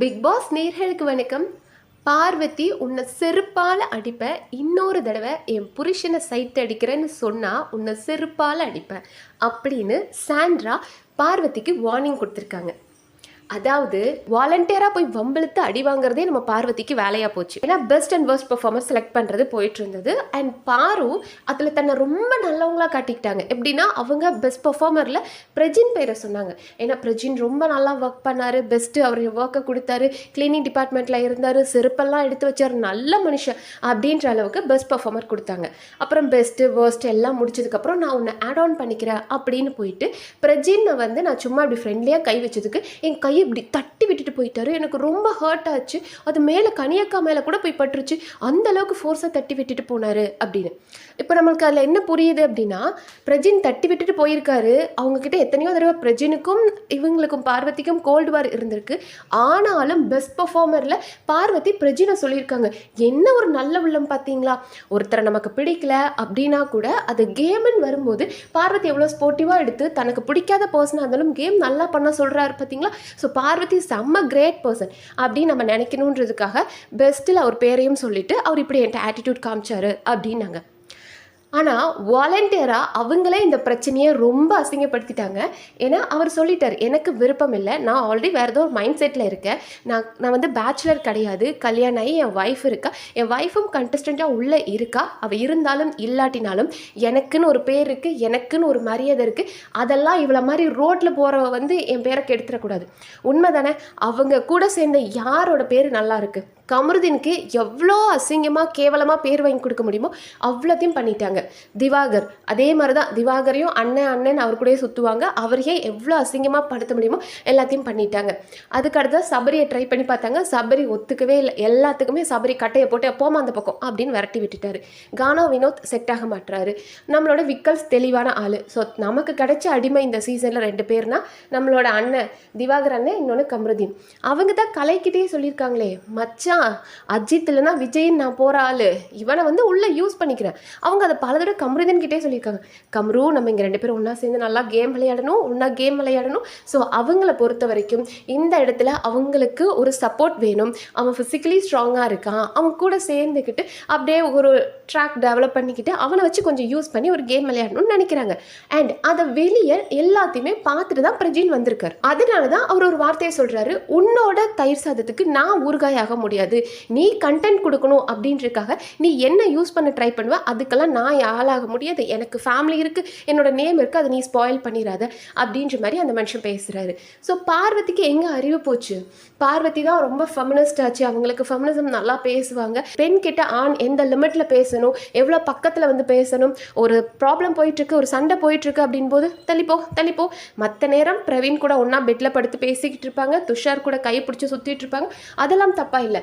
Big pass நேர்களுக்கு வணக்கம். பார்வதி உன்னை செருப்பால் அடிப்பேன் இன்னொரு தடவை என் புருஷனை சைட் அடிக்கிறேன்னு சொன்னால் உன்னை செருப்பால் அடிப்பேன் அப்படின்னு சாண்ட்ரா பார்வதிக்கு வார்னிங் கொடுத்துருக்காங்க. அதாவது வாலண்டியராக போய் வம்பிழுத்து அடி வாங்குறதே நம்ம பார்வதிக்கு வேலையாக போச்சு. ஏன்னா best and worst performance select பண்ணுறது போயிட்டு இருந்தது. அண்ட் பாரு அதில் தன்னை ரொம்ப நல்லவங்களா காட்டிக்கிட்டாங்க. எப்படின்னா அவங்க பெஸ்ட் பெர்ஃபார்மரில் பிரஜின் பேரை சொன்னாங்க. ஏன்னா பிரஜின் ரொம்ப நல்லா ஒர்க் பண்ணார். பெஸ்ட்டு அவர் ஒர்க்கை கொடுத்தாரு. கிளீனிங் டிபார்ட்மெண்ட்டில் இருந்தார். செருப்பெல்லாம் எடுத்து வச்சார். நல்ல மனுஷன் அப்படின்ற அளவுக்கு பெஸ்ட் பர்ஃபார்மர் கொடுத்தாங்க. அப்புறம் பெஸ்ட்டு வேர்ஸ்ட் எல்லாம் முடிச்சதுக்கப்புறம் நான் உன்னை ஆட் ஆன் பண்ணிக்கிறேன் அப்படின்னு போயிட்டு பிரஜினை வந்து நான் சும்மா அப்படி ஃப்ரெண்ட்லியாக கை வச்சதுக்கு என் கை போய் இப்படி தட்டி விட்டுட்டு போயிட்டாரு. எனக்கு ரொம்ப ஹர்ட் ஆச்சு. அது மேலே கனியக்கா மேலே கூட போய் பட்டுருச்சு. அந்த அளவுக்கு ஃபோர்ஸாக தட்டி விட்டுட்டு போனாரு அப்படின்னு. இப்போ நம்மளுக்கு அதில் என்ன புரியுது அப்படின்னா பிரஜின் தட்டி விட்டுட்டு போயிருக்காரு. அவங்கக்கிட்ட எத்தனையோ தடவை பிரஜினுக்கும் இவங்களுக்கும் பார்வதிக்கும் கோல்டு வார் இருந்திருக்கு. ஆனாலும் பெஸ்ட் பர்ஃபார்மரில் பார்வதி பிரஜினை சொல்லியிருக்காங்க. என்ன ஒரு நல்ல உள்ளம் பார்த்தீங்களா? ஒருத்தரை நமக்கு பிடிக்கல அப்படின்னா கூட அது கேம்னு வரும்போது பார்வதி எவ்வளோ ஸ்போர்ட்டிவாக எடுத்து தனக்கு பிடிக்காத பர்சனாக இருந்தாலும் கேம் நல்லா பண்ண சொல்கிறாரு பார்த்தீங்களா? ஸோ பார்வதி செம்ம கிரேட் பர்சன் அப்படின்னு நம்ம நினைக்கணுன்றதுக்காக பெஸ்ட்டில் அவர் பேரையும் சொல்லிட்டு அவர் இப்படி என்கிட்ட ஆட்டிடியூட் காமிச்சாரு அப்படின்னாங்க. ஆனால் வாலண்டியராக அவங்களே இந்த பிரச்சனையை ரொம்ப அசிங்கப்படுத்திட்டாங்க. ஏன்னா அவர் சொல்லிட்டார் எனக்கு விருப்பம் இல்லை. நான் ஆல்ரெடி வேறு ஏதோ ஒரு மைண்ட் செட்டில் இருக்கேன். நான் நான் வந்து பேச்சுலர் கிடையாது. கல்யாணம் ஆகி என் ஒய்ஃப் இருக்கா? என் ஒய்ஃபும் கண்டஸ்டண்ட்டாக உள்ளே இருக்கா? அவள் இருந்தாலும் இல்லாட்டினாலும் எனக்குன்னு ஒரு பேர் இருக்குது எனக்குன்னு ஒரு மரியாதை இருக்குது அதெல்லாம் இவ்வளோ மாதிரி ரோட்டில் போகிறவ வந்து என் பேரை கெடுத்துடக்கூடாது. உண்மை தானே அவங்க கூட சேர்ந்த யாரோட பேர் நல்லா இருக்குது கமருதீனுக்கு எவ்வளோ அசிங்கமாக கேவலமாக பேர் வாங்கி கொடுக்க முடியுமோ அவ்வளோத்தையும் பண்ணிட்டாங்க. திவாகர் அதே மாதிரி தான் திவாகரையும் அண்ணன் அண்ணன் அவர் கூடயே சுற்றுவாங்க அவரையே எவ்வளோ அசிங்கமாக படுத்த முடியுமோ எல்லாத்தையும் பண்ணிட்டாங்க. அதுக்கடுத்து சபரியை ட்ரை பண்ணி பார்த்தாங்க. சபரி ஒத்துக்கவே இல்லை. எல்லாத்துக்குமே சபரி கட்டையை போட்டு போமா அந்த பக்கம்? அப்படின்னு விரட்டி விட்டுட்டாரு. கானா வினோத் செட் ஆக மாட்டுறாரு. நம்மளோட விக்கல்ஸ் தெளிவான ஆள். ஸோ நமக்கு கிடைச்ச அடிமை இந்த சீசனில் ரெண்டு பேர்னா நம்மளோட அண்ணன் திவாகர் அண்ணன் இன்னொன்று கமருதீன். அவங்க தான் கலைக்கிட்டே சொல்லியிருக்காங்களே மச்சான் அஜித் இல்லைனா விஜய்ன்னு நான் போகிற ஆள். இவனை வந்து உள்ளே யூஸ் பண்ணிக்கிறேன். அவங்க அதை பல தடவை கமருதீன் கிட்டே சொல்லியிருக்காங்க. கம்ரு நம்ம இங்கே ரெண்டு பேரும் ஒன்றா சேர்ந்து நல்லா கேம் விளையாடணும் ஒன்றா கேம் விளையாடணும். ஸோ அவங்கள பொறுத்த வரைக்கும் இந்த இடத்துல அவங்களுக்கு ஒரு சப்போர்ட் வேணும். அவன் ஃபிசிக்கலி ஸ்ட்ராங்காக இருக்கான். அவன் கூட சேர்ந்துக்கிட்டு அப்படியே ஒரு ட்ராக் டெவலப் பண்ணிக்கிட்டு அவனை வச்சு கொஞ்சம் யூஸ் பண்ணி ஒரு கேம் விளையாடணும்னு நினைக்கிறாங்க. அண்ட் அதை வெளியே எல்லாத்தையுமே பார்த்துட்டு தான் பிரஜின் வந்திருக்கார். அதனால தான் அவர் ஒரு வார்த்தையை சொல்கிறாரு உன்னோட தயிர் சாதத்துக்கு நான் ஊறுகாய் ஆக முடியாது. நீ கண்டென்ட் கொடுக்கணும் அப்படின்றதுக்காக நீ என்ன யூஸ் பண்ண ட்ரை பண்ணுவ? அதுக்கெல்லாம் நான் ஆளாக முடியாது. எனக்கு ஃபேமிலி இருக்குது என்னோட நேம் இருக்குது அதை நீ ஸ்பாயில் பண்ணிடாத அப்படின்ற மாதிரி அந்த மனுஷன் பேசுகிறாரு ஸோ பார்வதிக்கு எங்கே அறிவு போச்சு? பார்வதி தான் ரொம்ப ஃபெமினிஸ்ட் ஆச்சு. அவங்களுக்கு ஃபெமினிசம் நல்லா பேசுவாங்க. பெண் கிட்ட ஆண் எந்த லிமிட்டில் பேசணும்? எவ்வளோ பக்கத்தில் வந்து பேசணும்? ஒரு ப்ராப்ளம் போயிட்டுருக்கு. ஒரு சண்டை போயிட்டுருக்கு அப்படின் போது தள்ளிப்போ தள்ளிப்போ. மற்ற நேரம் பிரவீன் கூட ஒன்றா பெட்டில் படுத்து பேசிக்கிட்டு இருப்பாங்க. துஷார் கூட கை பிடிச்சி சுற்றிட்டு இருப்பாங்க. அதெல்லாம் தப்பாக இல்லை.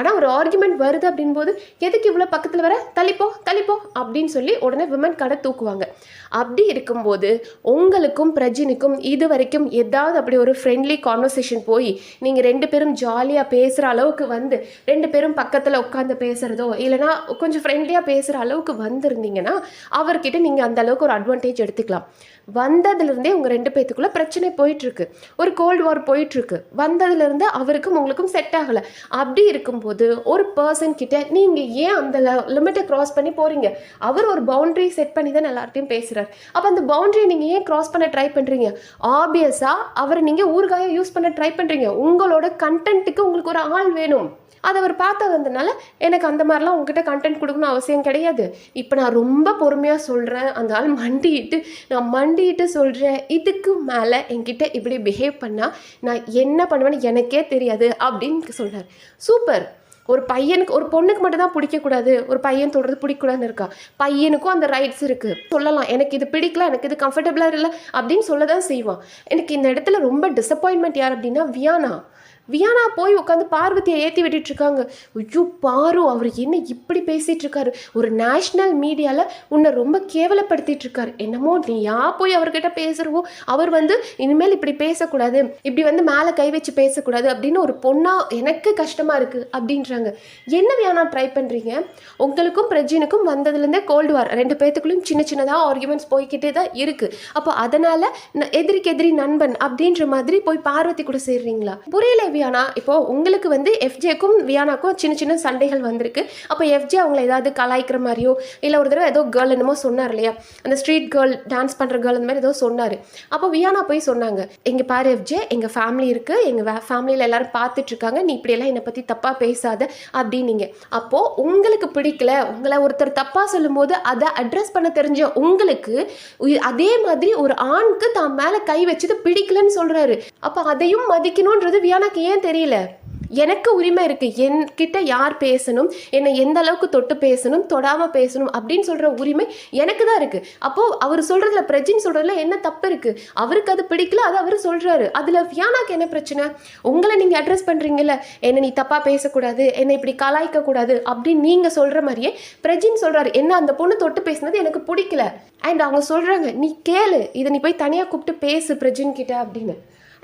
ஆனால் ஒரு ஆர்குமெண்ட் வருது அப்படின்போது எதுக்கு இவ்வளோ பக்கத்தில் வர? தள்ளிப்போ தள்ளிப்போ அப்படின்னு சொல்லி உடனே விமன் கடை தூக்குவாங்க. அப்படி இருக்கும்போது உங்களுக்கும் பிரஜினுக்கும் இது வரைக்கும் ஏதாவது அப்படி ஒரு ஃப்ரெண்ட்லி கான்வர்சேஷன் போய் நீங்கள் ரெண்டு பேரும் ஜாலியாக பேசுகிற அளவுக்கு வந்து ரெண்டு பேரும் பக்கத்தில் உட்காந்து பேசுகிறதோ இல்லைனா கொஞ்சம் ஃப்ரெண்ட்லியாக பேசுகிற அளவுக்கு வந்திருந்தீங்கன்னா அவர்கிட்ட நீங்கள் அந்த அளவுக்கு ஒரு அட்வான்டேஜ் எடுத்துக்கலாம். வந்ததுலேருந்தே உங்கள் ரெண்டு பேத்துக்குள்ளே பிரச்சனை போயிட்டுருக்கு. ஒரு கோல்டு வார் போயிட்டுருக்கு. வந்ததுலேருந்து அவருக்கும் உங்களுக்கும் செட் ஆகலை. அப்படி இருக்கும்போது ஒரு பர்சன் கிட்ட நீங்கள் ஏன் அந்த லிமிட்டை க்ராஸ் பண்ணி போகிறீங்க அவர் ஒரு பவுண்டரி செட் பண்ணி தான் எல்லார்ட்டையும் பேசுகிறார் அப்போ அந்த பவுண்டரியை நீங்கள் ஏன் க்ராஸ் பண்ண ட்ரை பண்ணுறீங்க ஆப்வியஸாக அவரை நீங்கள் ஊறுகாயை யூஸ் பண்ண ட்ரை பண்ணுறீங்க உங்களோட கண்டென்ட்டுக்கு உங்களுக்கு ஒரு ஆள் வேணும். அதை அவர் பார்த்து வந்தனால எனக்கு அந்த மாதிரிலாம் உங்ககிட்ட கண்டென்ட் கொடுக்கணும் அவசியம் கிடையாது. இப்போ நான் ரொம்ப பொறுமையாக சொல்கிறேன் அந்த ஆள் மண்டிட்டு நான் மண்டிட்டு சொல்கிறேன் இதுக்கு மேலே என்கிட்ட இப்படி பிஹேவ் பண்ணால் நான் என்ன பண்ணுவேன்னு எனக்கே தெரியாது அப்படின்னு சொல்கிறார் சூப்பர் ஒரு பையனுக்கு ஒரு பொண்ணுக்கு மட்டும் தான் பிடிக்கக்கூடாது. ஒரு பையன் தொடுறது பிடிக்கக்கூடாதுன்னு இருக்கா? பையனுக்கும் அந்த ரைட்ஸ் இருக்குது சொல்லலாம். எனக்கு இது பிடிக்கல எனக்கு இது கம்ஃபர்டபுளாக இல்லை அப்படின்னு சொல்ல தான் செய்வான். எனக்கு இந்த இடத்துல ரொம்ப டிசப்பாயின்மெண்ட் யார் அப்படின்னா வியானா. வியானா போய் உட்காந்து பார்வதியை ஏற்றி விட்டுட்டு இருக்காங்க. ஐயோ பாரு அவர் என்ன இப்படி பேசிகிட்டு இருக்காரு. ஒரு நேஷ்னல் மீடியாவில் உன்னை ரொம்ப கேவலப்படுத்திட்டு இருக்காரு. என்னமோ நீ யா போய் அவர்கிட்ட பேசுகிறவோ அவர் வந்து இனிமேல் இப்படி பேசக்கூடாது. இப்படி வந்து மேலே கை வச்சு பேசக்கூடாது அப்படின்னு ஒரு பொண்ணாக எனக்கு கஷ்டமாக இருக்குது அப்படின்ற அப்படின்றாங்க என்ன வியானா ட்ரை பண்ணுறீங்க உங்களுக்கும் பிரஜினுக்கும் வந்ததுலேருந்தே கோல்டு வார் ரெண்டு பேர்த்துக்குள்ளும் சின்ன சின்னதாக ஆர்குமெண்ட்ஸ் போய்கிட்டே தான் இருக்குது அப்போ அதனால் எதிரிக்கு எதிரி நண்பன் அப்படின்ற மாதிரி போய் பார்வதி கூட சேர்றீங்களா? புரியல வியானா. இப்போ உங்களுக்கு வந்து எஃப்ஜேக்கும் வியானாக்கும் சின்ன சின்ன சண்டைகள் வந்திருக்கு. அப்போ எஃப்ஜே அவங்கள ஏதாவது கலாய்க்கிற மாதிரியோ இல்லை ஒரு தடவை ஏதோ கேர்ள் என்னமோ சொன்னார் இல்லையா? அந்த ஸ்ட்ரீட் கேர்ள் டான்ஸ் பண்ணுற கேர்ள் அந்த மாதிரி ஏதோ சொன்னார். அப்போ வியானா போய் சொன்னாங்க எங்கள் பாரு எஃப்ஜே எங்கள் ஃபேமிலி இருக்குது எங்கள் ஃபேமிலியில் எல்லாரும் பார்த்துட்ருக்காங்க நீ இப்படியெல்லாம் என்னை பற்றி தப்பாக பேசாத. அப்படின்னீங்க. அப்போது உங்களுக்கு பிடிக்கல உங்களை ஒருத்தர் தப்பாக சொல்லும்போது அதை அட்ரஸ் பண்ண தெரிஞ்ச உங்களுக்கு அதே மாதிரி ஒரு ஆணுக்கு தான் மேலே கை வச்சது பிடிக்கலன்னு சொல்கிறாரு அப்போ அதையும் மதிக்கணுன்றது வியானாக்கு ஏன் தெரியல? எனக்கு உரிமை இருக்குது என்கிட்ட யார் பேசணும்? என்னை எந்த அளவுக்கு தொட்டு பேசணும்? தொடாமல் பேசணும் அப்படின்னு சொல்கிற உரிமை எனக்கு தான் இருக்குது அப்போது அவர் சொல்கிறதுல பிரஜின் சொல்கிறதுல என்ன தப்பு இருக்குது அவருக்கு அது பிடிக்கல அது அவர் சொல்கிறாரு அதில் வியானாக்கு என்ன பிரச்சனை? உங்களை நீங்கள் அட்ரஸ் பண்ணுறீங்கல்ல என்னை நீ தப்பாக பேசக்கூடாது என்னை இப்படி கலாய்க்கக்கூடாது அப்படின்னு நீங்கள் சொல்கிற மாதிரியே பிரஜின் சொல்கிறாரு என்ன அந்த பொண்ணு தொட்டு பேசினது எனக்கு பிடிக்கல. அண்ட் அவங்க சொல்கிறாங்க நீ கேளு இதை நீ போய் தனியாக கூப்பிட்டு பேசு பிரஜின் கிட்ட அப்படின்னு.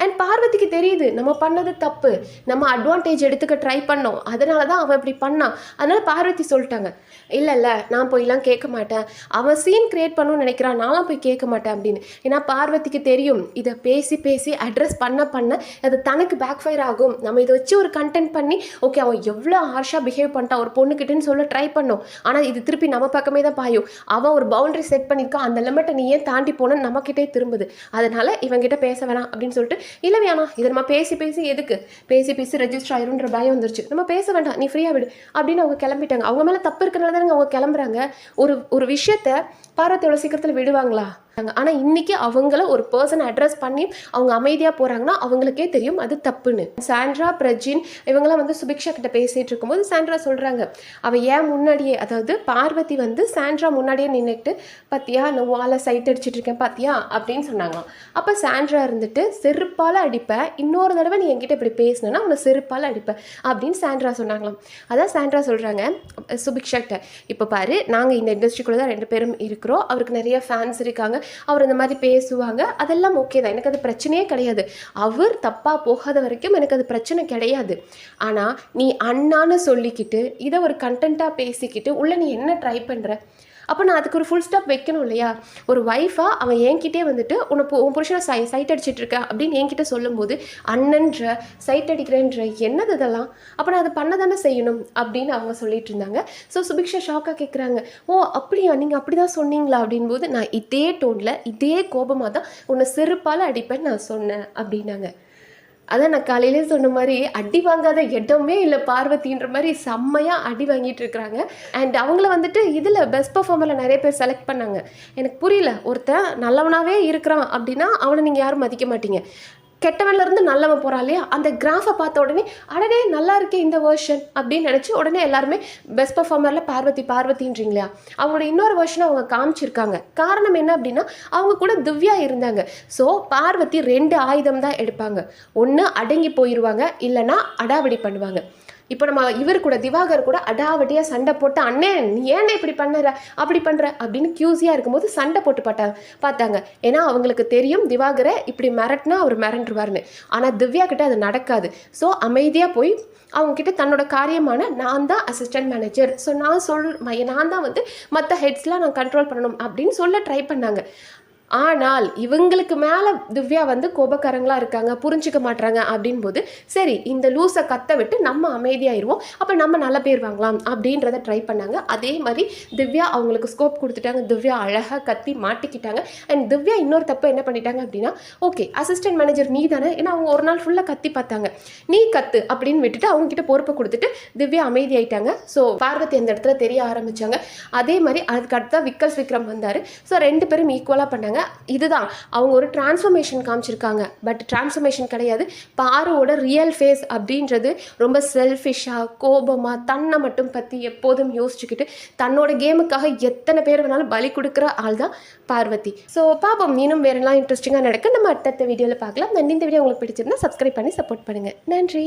அண்ட் பார்வதிக்கு தெரியுது நம்ம பண்ணது தப்பு. நம்ம அட்வான்டேஜ் எடுத்துக்க ட்ரை பண்ணோம். அதனால தான் அவன் இப்படி பண்ணான். அதனால் பார்வதி சொல்லிட்டாங்க இல்லை இல்லை நான் போய்லாம் கேட்க மாட்டேன். அவன் சீன் கிரியேட் பண்ணணும்னு நினைக்கிறான். நான்லாம் போய் கேட்க மாட்டேன் அப்படின்னு. ஏன்னா பார்வதிக்கு தெரியும் இதை பேசி பேசி அட்ரஸ் பண்ண பண்ண அது தனக்கு பேக் ஃபயர் ஆகும். நம்ம இதை வச்சு ஒரு கண்டென்ட் பண்ணி ஓகே அவன் எவ்வளோ ஹார்ஷாக பிஹேவ் பண்ணிட்டான் ஒரு பொண்ணுக்கிட்டேன்னு சொல்ல ட்ரை பண்ணோம். ஆனால் இது திருப்பி நம்ம பக்கமே தான் பாயும். அவன் ஒரு பவுண்டரி செட் பண்ணியிருக்கான். அந்த லிமிட்டை நீ ஏன் தாண்டி போனேன்னு நம்மக்கிட்டே திரும்புது. அதனால் இவங்கிட்ட பேச வேணாம் அப்படின்னு சொல்லிட்டு இல்லை வேணாம் இதை நம்ம பேசி பேசி எதுக்கு? பேசி பேசி ரெஜிஸ்டர் ஆயிரும்ன்ற பயம் வந்துருச்சு. நம்ம பேச வேண்டாம் நீ ஃப்ரீயாக விடு. அப்படின்னு அவங்க கிளம்பிட்டாங்க. அவங்க மேலே தப்பு இருக்கிறனால தானே அவங்க கிளம்புறாங்க. ஒரு ஒரு விஷயத்த பார்வதி எவ்வளோ சீக்கிரத்தில் விடுவாங்களா? ஆனால் இன்னைக்கு அவங்கள ஒரு பர்சன் அட்ரஸ் பண்ணி அவங்க அமைதியாக போகிறாங்கன்னா அவங்களுக்கே தெரியும் அது தப்புன்னு. சாண்ட்ரா பிரஜின் இவங்கெல்லாம் வந்து சுபிக்ஷா கிட்ட பேசிட்டு இருக்கும்போது சாண்ட்ரா சொல்கிறாங்க அவள் ஏன் முன்னாடியே அதாவது பார்வதி வந்து சாண்ட்ரா முன்னாடியே நின்றுட்டு பார்த்தியா நான் வாழை சைட் அடிச்சிட்டு இருக்கேன் பார்த்தியா அப்படின்னு சொன்னாங்களாம். அப்போ சாண்ட்ரா இருந்துட்டு செருப்பால் அடிப்பேன் இன்னொரு தடவை நீ என்கிட்ட இப்படி பேசினா உன்னை செருப்பால் அடிப்பேன் அப்படின்னு சாண்ட்ரா சொன்னாங்களாம். அதான் சாண்ட்ரா சொல்கிறாங்க சுபிக்ஷா கிட்ட. இப்போ பாரு நாங்கள் இந்த இண்டஸ்ட்ரிக்குள்ளே தான் ரெண்டு பேரும் இருக்கிறோம். அவருக்கு நிறைய ஃபேன்ஸ் இருக்காங்க. அவர் இந்த மாதிரி பேசுவாங்க அதெல்லாம் ஓகே தான். எனக்கு அது பிரச்சனையே கிடையாது. அவர் தப்பாக போகாத வரைக்கும் எனக்கு அது பிரச்சனை கிடையாது. ஆனால் நீ அண்ணான்னு சொல்லிக்கிட்டு இதை ஒரு கண்டென்ட்டாக பேசிக்கிட்டு உள்ள நீ என்ன ட்ரை பண்ணுற அப்போ நான் அதுக்கு ஒரு ஃபுல் ஸ்டாப் வைக்கணும் இல்லையா? ஒரு ஒய்ஃபாக அவன் என்கிட்டே வந்துட்டு உன்னை உன் புருஷனை சை சைட் அடிச்சிட்டு இருக்க அப்படின்னு என்கிட்ட சொல்லும்போது அண்ணன்ற சைட் அடிக்கிறேன்ற என்னது இதெல்லாம்? அப்போ நான் அதை பண்ண தானே செய்யணும்? அப்படின்னு அவங்க சொல்லிட்டு இருந்தாங்க. ஸோ சுபிக்ஷா ஷாக்காக கேட்குறாங்க ஓ அப்படியா? நீங்கள் அப்படி தான் சொன்னீங்களா? அப்படின்போது நான் இதே டோனில் இதே கோபமாக தான் உன்னை செருப்பால் அடிப்பேன்னு நான் சொன்னேன் அப்படின்னாங்க. அதான் நான் காலையிலே சொன்ன மாதிரி அடி வாங்காத இடமே இல்லை பார்வதின்ற மாதிரி செம்மையாக அடி வாங்கிட்டு இருக்கிறாங்க. அண்ட் அவங்கள வந்துட்டு இதில் பெஸ்ட் பர்ஃபார்மரில் நிறைய பேர் செலக்ட் பண்ணாங்க. எனக்கு புரியல ஒருத்தன் நல்லவனாகவே இருக்கிறான் அப்படின்னா அவனை நீங்கள் யாரும் மதிக்க மாட்டீங்க. கெட்டவன்லேருந்து நல்லவன் போகிறான் இல்லையா? அந்த கிராஃபை பார்த்த உடனே அடடே நல்லா இருக்கே இந்த வேர்ஷன் அப்படின்னு நினச்சி உடனே எல்லாருமே பெஸ்ட் பர்ஃபார்மரில் பார்வதி பார்வதின்றீங்களா? அவங்களோட இன்னொரு வேர்ஷனை அவங்க காமிச்சிருக்காங்க. காரணம் என்ன அப்படின்னா அவங்க கூட திவ்யா இருந்தாங்க. ஸோ பார்வதி ரெண்டு ஆயுதம் தான் எடுப்பாங்க. ஒன்று அடங்கி போயிடுவாங்க இல்லைன்னா அடாவடி பண்ணுவாங்க. இப்போ நம்ம இவர் கூட திவாகர் கூட அடாவடியாக சண்டை போட்டு அண்ணே நீ ஏன்னா இப்படி பண்ணுற? அப்படி பண்ணுற அப்படின்னு கியூஸியாக இருக்கும்போது சண்டை போட்டு பார்த்தாங்க பார்த்தாங்க. ஏன்னா அவங்களுக்கு தெரியும் திவாகரை இப்படி மிரட்டினா அவர் மிரண்டுருவார்னு ஆனால் திவ்யா கிட்ட அது நடக்காது. ஸோ அமைதியாக போய் அவங்கக்கிட்ட தன்னோட காரியமான நான் தான் அசிஸ்டன்ட் மேனேஜர் ஸோ நான் சொல் நான் தான் வந்து மற்ற ஹெட்ஸ்லாம் நான் கண்ட்ரோல் பண்ணணும் அப்படின்னு சொல்ல ட்ரை பண்ணாங்க. ஆனால் இவங்களுக்கு மேலே திவ்யா வந்து கோபக்காரங்களாக இருக்காங்க புரிஞ்சுக்க மாட்றாங்க அப்படின் போது சரி இந்த லூஸை கத்த விட்டு நம்ம அமைதியாயிருவோம் அப்போ நம்ம நல்ல பேர் வாங்கலாம் அப்படின்றத ட்ரை பண்ணாங்க. அதே மாதிரி திவ்யா அவங்களுக்கு ஸ்கோப் கொடுத்துட்டாங்க திவ்யா அழகாக கத்தி மாட்டிக்கிட்டாங்க. அண்ட் திவ்யா இன்னொரு தப்பு என்ன பண்ணிட்டாங்க அப்படின்னா ஓகே அசிஸ்டன்ட் மேனேஜர் நீ தானே ஏன்னா அவங்க ஒரு நாள் ஃபுல்லாக கத்தி பார்த்தாங்க. நீ கத்து அப்படின்னு விட்டுட்டு அவங்க கிட்ட பொறுப்பை கொடுத்துட்டு திவ்யா அமைதியாயிட்டாங்க. ஸோ பார்வதி அந்த இடத்துல தெரிய ஆரம்பிச்சாங்க. அதே மாதிரி அதுக்கு அடுத்தா விக்கல்ஸ் விக்ரம் வந்தார். ஸோ ரெண்டு பேரும் ஈக்குவலாக பண்ணாங்க. இதுதான். அவங்க ஒரு டிரான்ஸ்ஃபர்மேஷன் காமிச்சிருக்காங்க. பட் டிரான்ஸ்ஃபர்மேஷன் கிடையாது. பாருவோட ரியல் ஃபேஸ் அப்படின்றது ரொம்ப செல்ஃபிஷாக கோபமாக தன்னை மட்டும் பற்றி எப்போதும் யோசிச்சுக்கிட்டு தன்னோட கேமுக்காக எத்தனை பேர் வேணாலும் பலி கொடுக்குற ஆள் தான் பார்வதி. ஸோ பாப்போம். இன்னும் வேறெல்லாம் இன்ட்ரெஸ்டிங்காக நடக்க. நம்ம அடுத்தடுத்த வீடியோவில் பார்க்கலாம். நன்றி இந்த வீடியோ உங்களுக்கு பிடிச்சிருந்தா சப்ஸ்கிரைப் பண்ணி சப்போர்ட் பண்ணுங்கள் நன்றி.